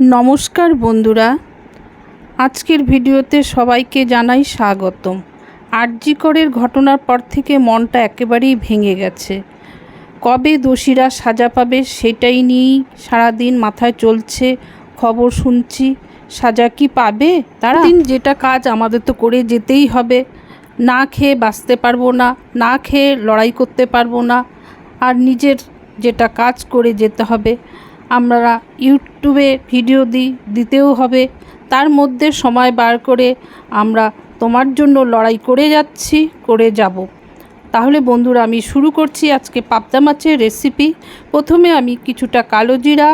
নমস্কার বন্ধুরা। আজকের ভিডিওতে সবাইকে জানাই স্বাগতম। আরজিকরের ঘটনার পর থেকে মনটা একেবারেই ভেঙে গেছে। কবে দোষীরা সাজা পাবে সেটাই নিয়েই সারাদিন মাথায় চলছে খবর শুনছি। সাজা কি পাবে? তারা দিন যেটা কাজ আমাদের তো করে যেতেই হবে। না খেয়ে বাঁচতে পারব না না খেয়ে লড়াই করতে পারব না। আর নিজের যেটা কাজ করে যেতে হবে। আমরা ইউটিউবে ভিডিও দিই দিতেও হবে। তার মধ্যে সময় বার করে আমরা তোমার জন্য লড়াই করে যাচ্ছি, করে যাব। তাহলে বন্ধুরা, আমি শুরু করছি আজকে পাবদা মাছের রেসিপি প্রথমে আমি কিছুটা কালো জিরা,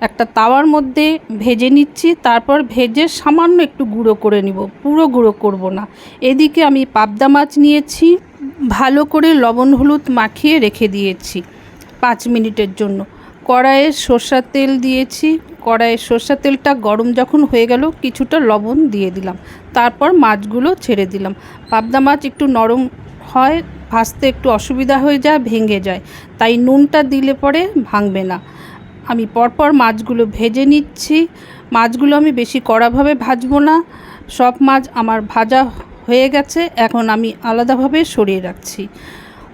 একটা তাওয়ার মধ্যে ভেজে নিচ্ছি। তারপর ভেজে সামান্য একটু গুঁড়ো করে নিব। পুরো গুঁড়ো করব না। এদিকে আমি পাবদা মাছ নিয়েছি। ভালো করে লবণ হলুদ মাখিয়ে রেখে দিয়েছি। পাঁচ মিনিটের জন্য। কড়াইয়ে সর্ষার তেল দিয়েছি। কড়াইয়ে সর্ষার তেলটা গরম যখন হয়ে গেল, কিছুটা লবণ দিয়ে দিলাম। তারপর মাছগুলো ছেড়ে দিলাম। পাবদা মাছ একটু নরম হয়, ভাজতে একটু অসুবিধা হয়ে যায়, ভেঙে যায়। তাই নুনটা দিলে পরে ভাঙবে না। আমি পরপর মাছগুলো ভেজে নিচ্ছি। মাছগুলো আমি বেশি কড়াভাবে ভাজবো না। সব মাছ আমার ভাজা হয়ে গেছে। এখন আমি আলাদাভাবে সরিয়ে রাখছি।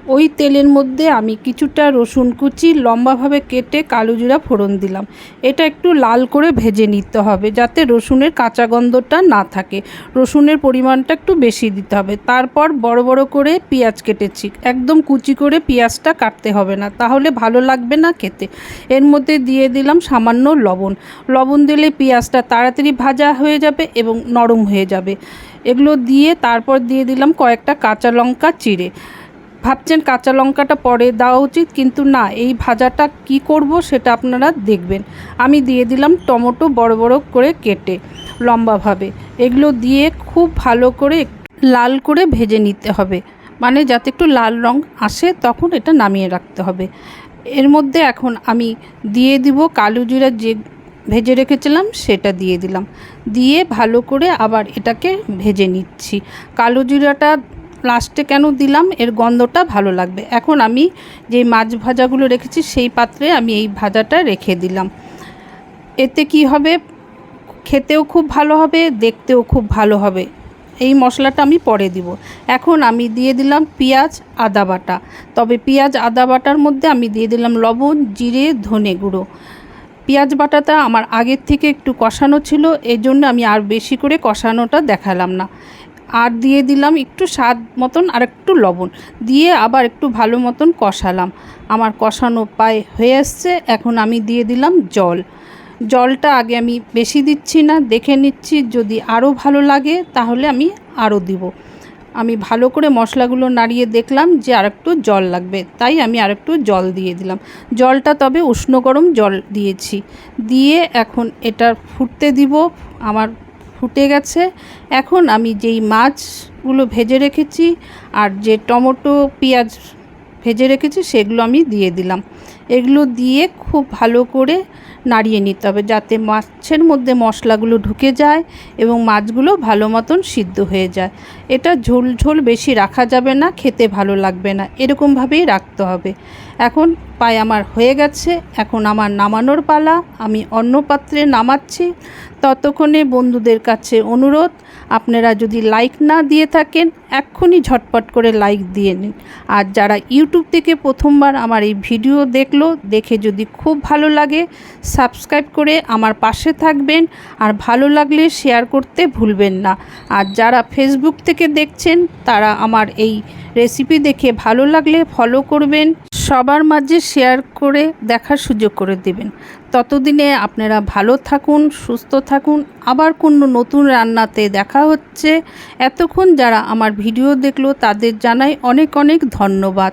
ওই তেলের মধ্যে আমি কিছুটা রসুন কুচি, লম্বাভাবে কেটে কালো জিরা ফোড়ন দিলাম। এটা একটু লাল করে ভেজে নিতে হবে যাতে রসুনের কাঁচা গন্ধটা না থাকে। রসুনের পরিমাণটা একটু বেশি দিতে হবে। তারপর বড় বড় করে পেঁয়াজ কেটেছি। একদম কুচি করে পেঁয়াজটা কাটতে হবে না, তাহলে ভালো লাগবে না খেতে। এর মধ্যে দিয়ে দিলাম সামান্য লবণ। লবণ দিলে পেঁয়াজটা তাড়াতাড়ি ভাজা হয়ে যাবে এবং নরম হয়ে যাবে। এগুলো দিয়ে তারপর দিয়ে দিলাম কয়েকটা কাঁচা লঙ্কা চিড়ে। ভাবছেন কাঁচা লঙ্কাটা পরে দেওয়া উচিত, কিন্তু না, এই ভাজাটা কি করব সেটা আপনারা দেখবেন। আমি দিয়ে দিলাম টমেটো বড় বড় করে কেটে লম্বাভাবে। এগুলো দিয়ে খুব ভালো করে লাল করে ভেজে নিতে হবে। মানে যাতে একটু লাল রং আসে, তখন এটা নামিয়ে রাখতে হবে। এর মধ্যে এখন আমি দিয়ে দিব কালো জিরা যে ভেজে রেখেছিলাম, সেটা দিয়ে দিলাম। দিয়ে ভালো করে আবার এটাকে ভেজে নিচ্ছি। কালো জিরাটা লাস্টে কেন দিলাম? এর গন্ধটা ভালো লাগবে। এখন আমি যে মাছ ভাজাগুলো রেখেছি, সেই পাত্রে আমি এই ভাজাটা রেখে দিলাম। এতে কি হবে? খেতেও খুব ভালো হবে, দেখতেও খুব ভালো হবে। এই মশলাটা আমি পরে দিব। এখন আমি দিয়ে দিলাম পেঁয়াজ, আদা বাটা। তবে পেঁয়াজ, আদা বাটার মধ্যে আমি দিয়ে দিলাম লবণ, জিরে, ধনে গুঁড়ো। পেঁয়াজ বাটাটা আমার আগের থেকে একটু কষানো ছিল এই জন্য আমি আর বেশি করে কষানোটা দেখালাম না। আর দিয়ে দিলাম একটু স্বাদ মতন আর একটু লবণ। দিয়ে আবার একটু ভালো মতন কষালাম। আমার কষানো পায়ে হয়ে এসছে এখন আমি দিয়ে দিলাম জল। জলটা আগে আমি বেশি দিচ্ছি না, দেখে নিচ্ছি, যদি আরও ভালো লাগে তাহলে আমি আরও দিব। আমি ভালো করে মশলাগুলো নাড়িয়ে দেখলাম যে আরেকটু জল লাগবে, তাই আমি আর একটু জল দিয়ে দিলাম। জলটা তবে উষ্ণ গরম জল দিয়েছি। দিয়ে এখন এটা ফুটতে দিব, আমার ফুটে গেছে। এখন আমি যেই মাছগুলো ভেজে রেখেছি আর যে টমেটো, পেঁয়াজ ভেজে রেখেছি, সেগুলো আমি দিয়ে দিলাম। এগুলো দিয়ে খুব ভালো করে নাড়িয়ে নিতে হবে যাতে মাছের মধ্যে মশলাগুলো ঢুকে যায় এবং মাছগুলো ভালো মতন সিদ্ধ হয়ে যায়। এটা ঝোল ঝোল বেশি রাখা যাবে না, খেতে ভালো লাগবে না। এরকমভাবেই রাখতে হবে। এখন পায়ে আমার হয়ে গেছে, এখন আমার নামানোর পালা, আমি অন্য পাত্রে নামাচ্ছি। ততক্ষণে বন্ধুদের কাছে অনুরোধ, আপনারা যদি লাইক না দিয়ে থাকেন, এক্ষুনি ঝটপট করে লাইক দিয়ে নিন। আর যারা ইউটিউব থেকে প্রথমবার আমার এই ভিডিও দেখল, দেখে যদি খুব ভালো লাগে সাবস্ক্রাইব করে আমার পাশে থাকবেন। আর ভালো লাগলে শেয়ার করতে ভুলবেন না। আর যারা ফেসবুক থেকে দেখছেন, তারা আমার এই রেসিপি দেখে ভালো লাগলে ফলো করবেন, সবার মাঝে শেয়ার করে দেখার সুযোগ করে দেবেন। ততদিনে আপনারা ভালো থাকুন, সুস্থ থাকুন। আবার কোনো নতুন রান্নাতে দেখা হচ্ছে, এতক্ষণ যারা আমার ভিডিও দেখল, তাদের জানাই অনেক অনেক ধন্যবাদ।